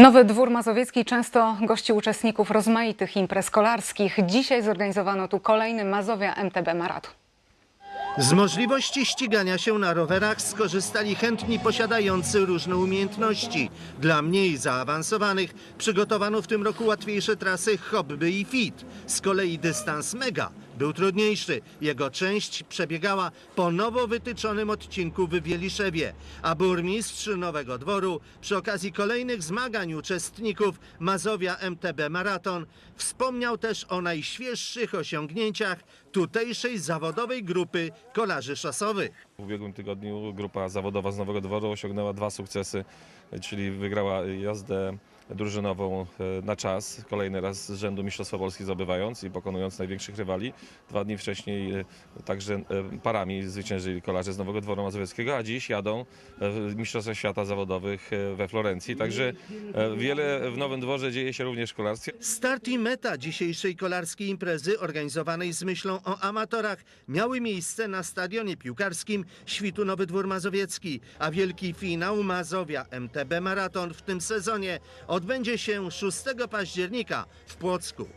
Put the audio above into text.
Nowy Dwór Mazowiecki często gości uczestników rozmaitych imprez kolarskich. Dzisiaj zorganizowano tu kolejny Mazowia MTB Maraton. Z możliwości ścigania się na rowerach skorzystali chętni posiadający różne umiejętności. Dla mniej zaawansowanych przygotowano w tym roku łatwiejsze trasy hobby i fit. Z kolei dystans mega był trudniejszy. Jego część przebiegała po nowo wytyczonym odcinku w Wieliszewie. A burmistrz Nowego Dworu przy okazji kolejnych zmagań uczestników Mazowia MTB Maraton wspomniał też o najświeższych osiągnięciach tutejszej zawodowej grupy kolarzy szosowych. W ubiegłym tygodniu grupa zawodowa z Nowego Dworu osiągnęła dwa sukcesy, czyli wygrała jazdę drużynową e, na czas, kolejny raz z rzędu Mistrzostwa Polski zdobywając i pokonując największych rywali. Dwa dni wcześniej e, także e, parami zwyciężyli kolarze z Nowego Dworu Mazowieckiego, a dziś jadą w Mistrzostwach Świata Zawodowych we Florencji. Także wiele w Nowym Dworze dzieje się również w kolarstwie. Start i meta dzisiejszej kolarskiej imprezy organizowanej z myślą o amatorach miały miejsce na stadionie piłkarskim Świtu Nowy Dwór Mazowiecki, a wielki finał Mazowia MTB Maraton w tym sezonie odbędzie się 6 października w Płocku.